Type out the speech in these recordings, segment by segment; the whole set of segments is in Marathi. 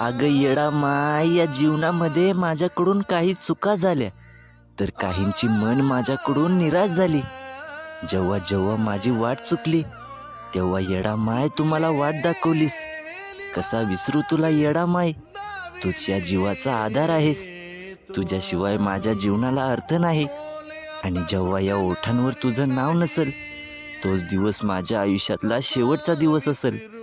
अगं येडा माय या जीवनामध्ये माझ्याकडून काही चुका झाल्या तर काहींची मन माझ्याकडून निराश झाली. जेव्हा जेव्हा माझी वाट चुकली तेव्हा येडा माय तुम्हाला वाट दाखवलीस. कसा विसरू तुला येडा माय? तूच या जीवाचा आधार आहेस. तुझ्याशिवाय माझ्या जीवनाला अर्थ नाही. आणि जेव्हा या ओठांवर तुझं नाव नसेल तोच दिवस माझ्या आयुष्यातला शेवटचा दिवस असेल.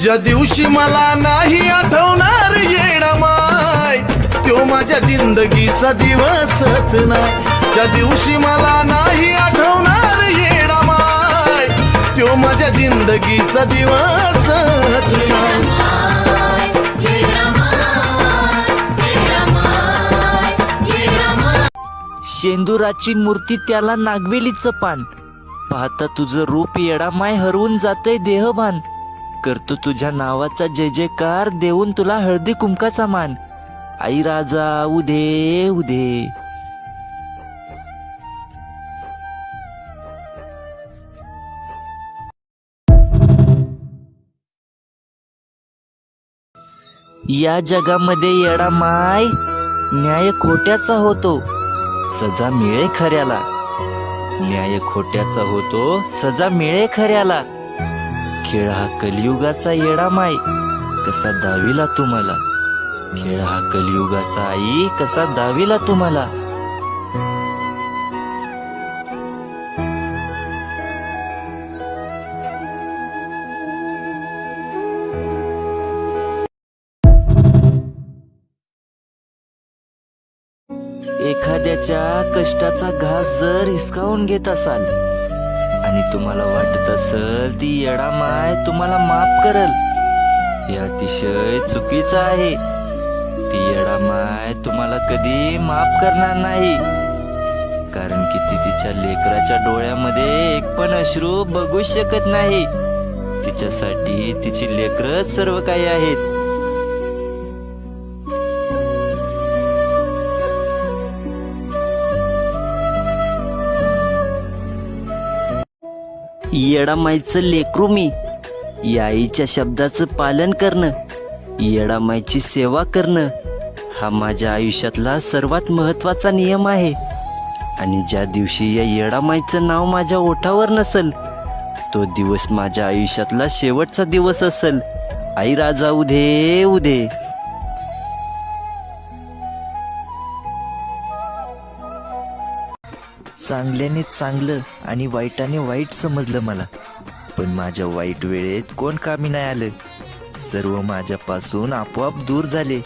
ज्या दिवशी मला नाही आठवणार येडामाय तो माझ्या जिंदगीचा दिवसच नाही. ज्या दिवशी मला नाही आठवणार येडामाय तो माझ्या जिंदगीचा दिवसच नाही. शेंदुराची मूर्ती त्याला नागवेलीचं पान. पाहता तुझं रूप येडामाय हरवून जातय देहभान. करतो तुझ्या नावाचा जय जयकार देऊन तुला हळदी कुंकाचा मान. आई राजा उदे उदे. या जगामध्ये येडा माय न्याय खोट्याचा होतो सजा मिळे खऱ्याला. न्याय खोट्याचा होतो सजा मिळे खऱ्याला. खेळ हा कलियुगाचा येडा माय कसा दाविला तुम्हाला? खेळ हा कलियुगाचा आई कसा दाविला तुम्हाला? एखाद्याच्या कष्टाचा घास जर हिसकावून घेत असाल आणि तुम्हाला वाटत असेल ती येडा माय तुम्हाला माफ करल. हे अतिशय चुकीचं आहे. ती येडा माय तुम्हाला कधी माफ करणार नाही. कारण की ती तिच्या लेकराच्या डोळ्यामध्ये एक पण अश्रू बघू शकत नाही. तिच्यासाठी तिची लेकरच सर्व काही आहेत. येडामाईचं लेकरू मी. या आईच्या शब्दाचं पालन करणं येडामाईची सेवा करणं हा माझ्या आयुष्यातला सर्वात महत्त्वाचा नियम आहे. आणि ज्या दिवशी या येडामाईचं नाव माझ्या ओठावर नसल तो दिवस माझ्या आयुष्यातला शेवटचा दिवस असल. आई राजा उदे उदे चांगल्याने चांगलं आणि वाईटाने वाईट समजलं मला. पण माझ्या वाईट वेळेत कोण कामी नाही आलं? सर्व माझ्यापासून आपोआप दूर झाले.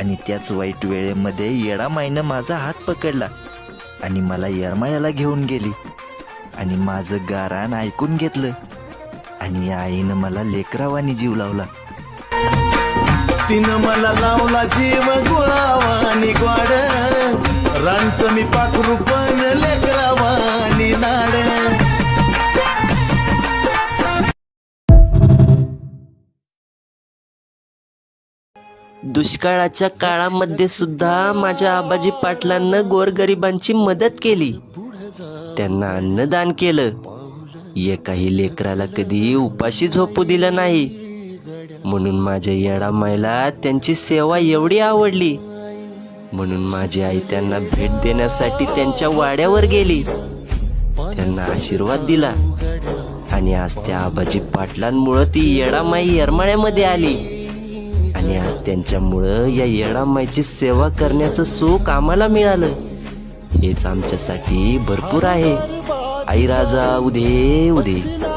आणि त्याच वाईट वेळेमध्ये येडामाईनं माझा हात पकडला आणि मला येरमाळ्याला घेऊन गेली. आणि माझं गारान ऐकून घेतलं. आणि आईनं मला लेकरावानी जीव लावला. तिनं मला लावला जीव गुळावानी रांचं मी पाखरू पण लेकरावानी नाड. दुष्काळाच्या काळामध्ये सुद्धा माझ्या आबाजी पाटलांना गोरगरिबांची मदत केली. त्यांना अन्नदान केलं. एकाही लेकराला कधी उपाशी झोपू दिलं नाही. म्हणून माझ्या येडा मायला त्यांची सेवा एवढी आवडली. म्हणून माझी आई त्यांना भेट देण्यासाठी त्यांच्या वाड्यावर गेली. त्यांना आशीर्वाद दिला. आणि आज त्या आबाजी पाटलांमुळं ती येडामाई येरमाळ्यामध्ये आली. आणि आज त्यांच्यामुळं या येडामाईची सेवा करण्याचं सुख आम्हाला मिळालं. हेच आमच्यासाठी भरपूर आहे. आई राजा उदे उदे.